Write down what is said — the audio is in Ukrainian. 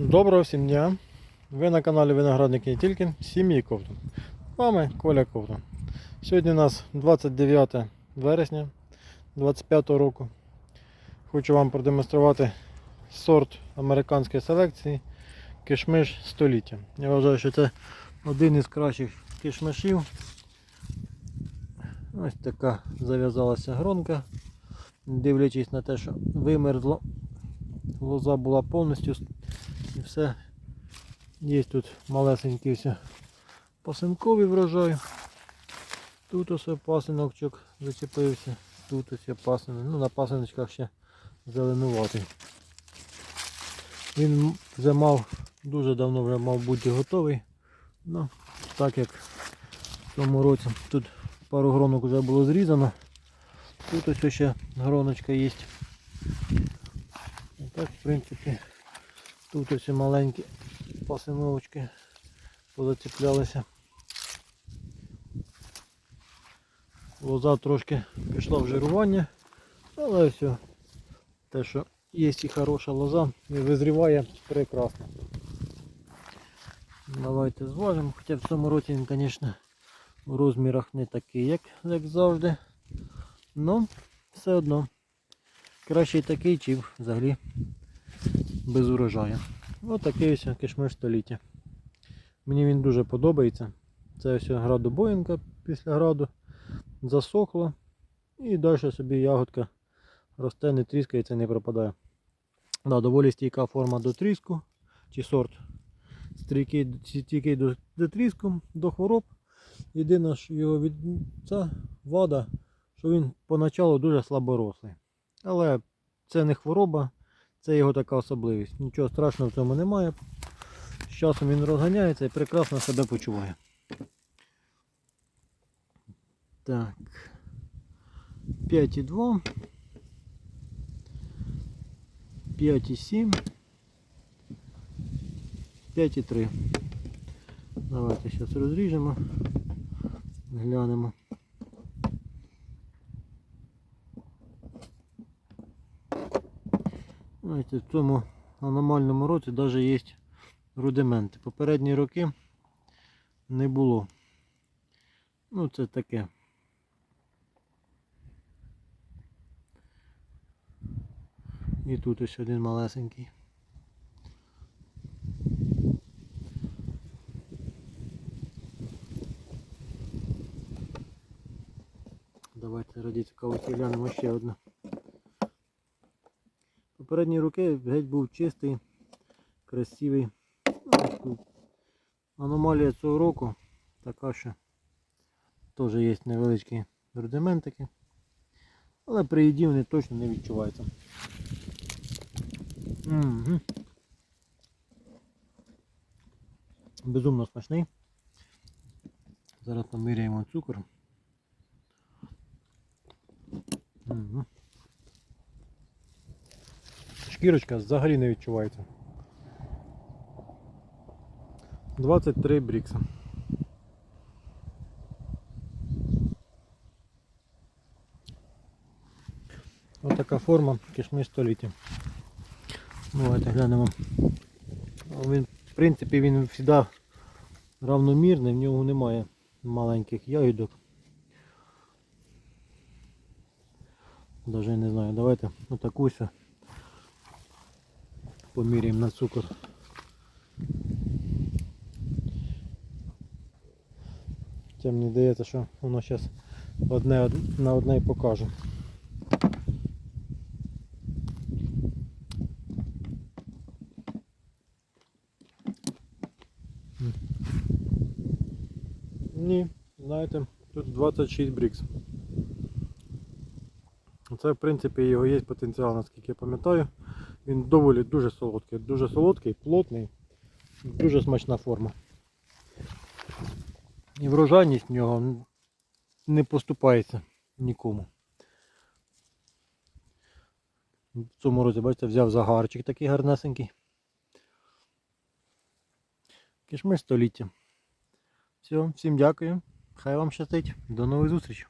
Доброго всім дня! Ви на каналі Виноградник не тільки сім'ї Ковтун. З вами Коля Ковтун. Сьогодні у нас 29 вересня 25 року. Хочу вам продемонструвати сорт американської селекції кишмиш століття. Я вважаю, що це один із кращих кишмишів. Ось така зав'язалася гронка. Дивлячись на те, що вимерзло, лоза була повністю і все. Є тут малесенький все пасинковий врожай. Тут ось пасиночок зачепився, тут ось пасинок. Ну на пасиночках ще зеленуватий. Він вже мав, дуже давно вже мав бути готовий. Ну, так як в цьому році тут пару гронок вже було зрізано. Тут ось ще гроночка є. І так, в принципі, тут ось маленькі пасиновочки позацеплялися. Лоза трошки пішла в жирування, але все, те, що є і хороша лоза, і визріває прекрасно. Давайте зважимо, хоча в цьому році він, звісно, у розмірах не такий, як, як завжди. Ну, все одно. Краще такий, чи взагалі без урожаю. Ось такий ось кишмиш століття. Мені він дуже подобається. Це ось градобоїнка після граду. Засохла. І далі собі ягодка росте, не тріскається, не пропадає. Да, доволі стійка форма до тріску, чи сорт стійкий, до, до тріску, до хвороб. Єдине, що його від... це вада, що він поначалу дуже слаборослий. Але це не хвороба, це його така особливість. Нічого страшного в цьому немає. З часом він розганяється і прекрасно себе почуває. Так. 5,2. 5,7. 5,3. Давайте зараз розріжемо. Глянемо. Знаєте, в цьому аномальному році навіть є рудименти. Попередні роки не було. Ну це таке. І тут ось один малесенький. Давайте раді цікавості глянемо ще одне. Попередні роки геть був чистий, красивий. Аномалія цього року така, що теж є невеличкі рудиментики. Але при їді вони точно не відчуваються. Угу. Безумно смачний. Зараз поміряємо цукор. Угу. Шкірочка взагалі не відчувається. 23 брікса. Ось така форма кишмиш століття. Давайте глянемо. Він, в принципі, він завжди равномірний, в нього немає маленьких ягідок. Даже не знаю, давайте отакусь поміряємо на цукор. Це мені здається, що воно зараз одне на одне і покаже. Ні, знаєте, тут 26 брікс. Це в принципі його є потенціал, наскільки я пам'ятаю. Він доволі дуже солодкий, дуже солодкий, плотний, дуже смачна форма. І врожайність в нього не поступається нікому. В цьому році, бачите, взяв загарчик такий гарнесенький. Кишмиш століття. Все, всім дякую. Хай вам щастить. До нових зустрічей.